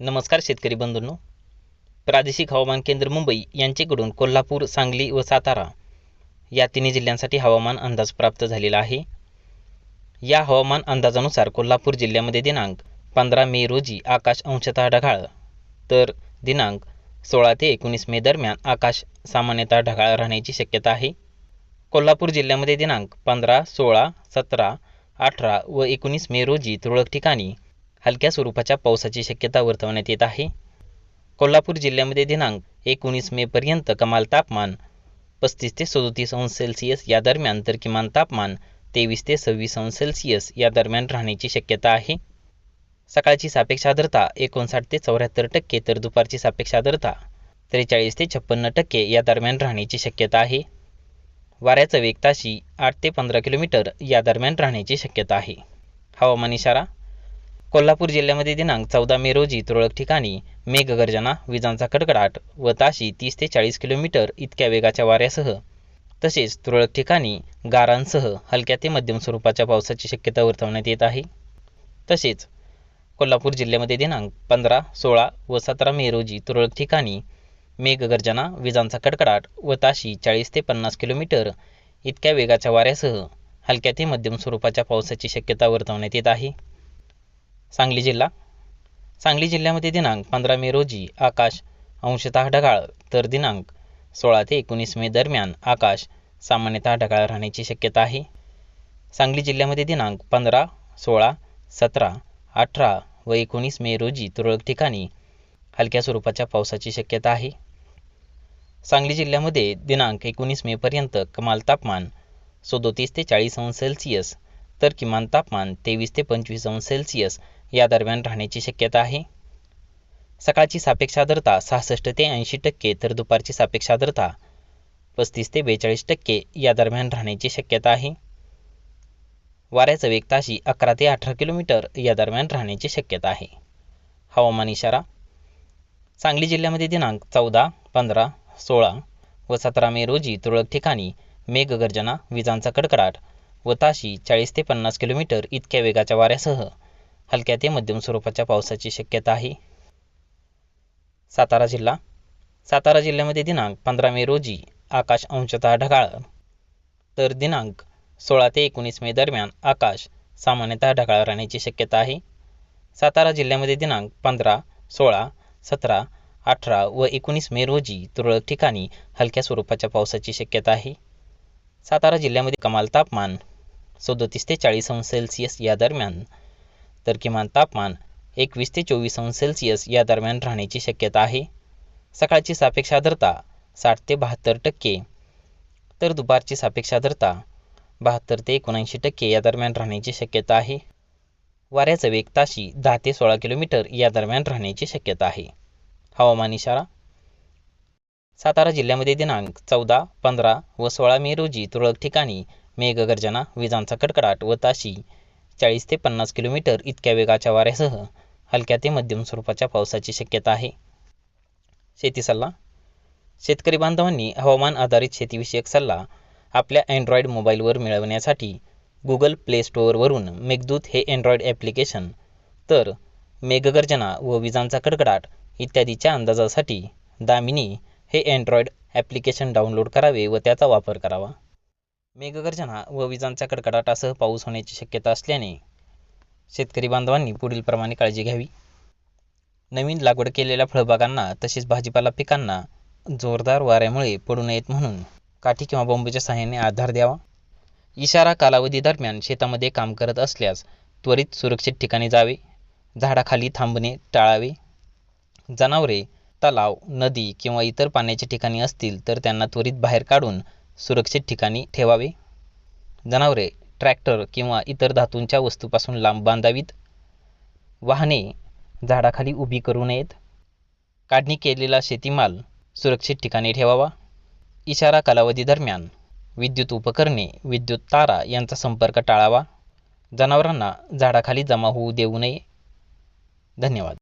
नमस्कार शेतकरी बंधूंनो. प्रादेशिक हवामान केंद्र मुंबई यांचेकडून कोल्हापूर सांगली व सातारा या तिन्ही जिल्ह्यांसाठी हवामान अंदाज प्राप्त झालेला आहे. या हवामान अंदाजानुसार कोल्हापूर जिल्ह्यामध्ये दिनांक पंधरा मे रोजी आकाश अंशतः ढगाळ तर दिनांक सोळा ते एकोणीस मे दरम्यान आकाश सामान्यतः ढगाळ राहण्याची शक्यता आहे. कोल्हापूर जिल्ह्यामध्ये दिनांक पंधरा सोळा सतरा अठरा व एकोणीस मे रोजी तुरळक ठिकाणी हलक्या स्वरूपाच्या पावसाची शक्यता वर्तवण्यात येत आहे. कोल्हापूर जिल्ह्यामध्ये दिनांक एकोणीस मेपर्यंत कमाल तापमान पस्तीस ते सदोतीस अंश सेल्सिअस या दरम्यान तर किमान तापमान तेवीस ते सव्वीस अंश सेल्सिअस या दरम्यान राहण्याची शक्यता आहे. सकाळची सापेक्ष आर्द्रता एकोणसाठ ते चौऱ्याहत्तर टक्के तर दुपारची सापेक्ष आर्द्रता त्रेचाळीस ते छप्पन्न टक्के या दरम्यान राहण्याची शक्यता आहे. वाऱ्याचा वेग ताशी आठ ते पंधरा किलोमीटर या दरम्यान राहण्याची शक्यता आहे. हवामान इशारा कोल्हापूर जिल्ह्यामध्ये दिनांक चौदा मे रोजी तुरळक ठिकाणी मेघगर्जना विजांचा कडकडाट व ताशी तीस ते चाळीस किलोमीटर इतक्या वेगाच्या वाऱ्यासह. तसेच तुरळक ठिकाणी गारांसह हलक्या ते मध्यम स्वरूपाच्या पावसाची शक्यता वर्तवण्यात येत आहे. तसेच कोल्हापूर जिल्ह्यामध्ये दिनांक पंधरा सोळा व सतरा मे रोजी तुरळक ठिकाणी मेघगर्जना विजांचा कडकडाट व ताशी चाळीस ते पन्नास किलोमीटर इतक्या वेगाच्या वाऱ्यासह हलक्या ते मध्यम स्वरूपाच्या पावसाची शक्यता वर्तवण्यात येत आहे. सांगली जिल्हा. सांगली जिल्ह्यामध्ये दिनांक पंधरा मे रोजी आकाश अंशतः ढगाळ तर दिनांक सोळा ते एकोणीस मे दरम्यान आकाश सामान्यतः ढगाळ राहण्याची शक्यता आहे. सांगली जिल्ह्यामध्ये दिनांक पंधरा सोळा सतरा अठरा व एकोणीस मे रोजी तुरळक ठिकाणी हलक्या स्वरूपाच्या पावसाची शक्यता आहे. सांगली जिल्ह्यामध्ये दिनांक एकोणीस मेपर्यंत कमाल तापमान सदोतीस ते चाळीस अंश सेल्सिअस तर किमान तापमान तेवीस ते पंचवीस अंश सेल्सिअस या दरम्यान राहण्याची शक्यता आहे. सकाळची सापेक्ष आर्द्रता सहासष्ट ते ऐंशी टक्के तर दुपारची सापेक्ष आर्द्रता पस्तीस ते बेचाळीस टक्के या दरम्यान राहण्याची शक्यता आहे. वाऱ्याचा वेग ताशी अकरा ते अठरा किलोमीटर या दरम्यान राहण्याची शक्यता आहे. हवामान इशारा सांगली जिल्ह्यामध्ये दिनांक चौदा पंधरा सोळा व सतरा मे रोजी तुरळक ठिकाणी मेघगर्जना विजांचा कडकडाट व ताशी चाळीस ते पन्नास किलोमीटर इतक्या वेगाच्या वाऱ्यासह हलक्या ते मध्यम स्वरूपाच्या पावसाची शक्यता आहे. सातारा जिल्हा. सातारा जिल्ह्यामध्ये दिनांक पंधरा मे रोजी आकाश अंशतः ढगाळ. तर दिनांक सोळा ते एकोणीस मे दरम्यान आकाश सामान्यतः ढगाळ राहण्याची शक्यता आहे. सातारा जिल्ह्यामध्ये दिनांक पंधरा सोळा सतरा अठरा व एकोणीस मे रोजी तुरळक ठिकाणी हलक्या स्वरूपाच्या पावसाची शक्यता आहे. सातारा जिल्ह्यामध्ये कमाल तापमान सदोतीस ते चाळीस अंश सेल्सिअस या दरम्यान. तर किमान तापमान एकवीस ते चोवीस अंश सेल्सिअस या दरम्यान राहण्याची शक्यता आहे. सकाळची सापेक्ष आर्द्रता साठ ते बहात्तर टक्के. तर दुपारची सापेक्ष आर्द्रता बहात्तर ते एकोणऐंशी टक्के या दरम्यान राहण्याची शक्यता आहे. वाऱ्याचा वेग ताशी दहा ते सोळा किलोमीटर या दरम्यान राहण्याची शक्यता आहे. हवामान इशारा. सातारा जिल्ह्यामध्ये दिनांक चौदा पंधरा व सोळा मे रोजी तुरळक ठिकाणी मेघगर्जना विजांचा कडकडाट व ताशी चाळीस ते पन्नास किलोमीटर इतक्या वेगाच्या वाऱ्यासह हलक्या ते मध्यम स्वरूपाच्या पावसाची शक्यता आहे. शेती सल्ला. शेतकरी बांधवांनी हवामान आधारित शेतीविषयक सल्ला आपल्या अँड्रॉईड मोबाईलवर मिळवण्यासाठी गुगल प्ले स्टोअरवरून मेघदूत हे अँड्रॉईड ॲप्लिकेशन तर मेघगर्जना व विजांचा कडकडाट इत्यादीच्या अंदाजासाठी दामिनी हे अँड्रॉईड ॲप्लिकेशन डाउनलोड करावे व त्याचा वापर करावा. मेघगर्जना व विजांच्या कडकडाटासह पाऊस होण्याची शक्यता असल्याने शेतकरी बांधवांनी पुढील प्रमाणे काळजी घ्यावी. नवीन लागवड केलेल्या फळबागांना तसेच भाजीपाला पिकांना जोरदार वाऱ्यामुळे पडू नयेत म्हणून काठी किंवा बांबूच्या सहाय्याने आधार द्यावा. इशारा कालावधी दरम्यान शेतामध्ये काम करत असल्यास त्वरित सुरक्षित ठिकाणी जावे. झाडाखाली थांबणे टाळावे. जनावरे तलाव नदी किंवा इतर पाण्याच्या ठिकाणी असतील तर त्यांना त्वरित बाहेर काढून सुरक्षित ठिकाणी ठेवावे. जनावरे ट्रॅक्टर किंवा इतर धातूंच्या वस्तूपासून लांब बांधावीत. वाहने झाडाखाली उभी करू नयेत. काढणी केलेला शेतीमाल सुरक्षित ठिकाणी ठेवावा. इशारा कालावधी दरम्यान विद्युत उपकरणे विद्युत तारा यांचा संपर्क टाळावा. जनावरांना झाडाखाली जमा होऊ देऊ नये. धन्यवाद.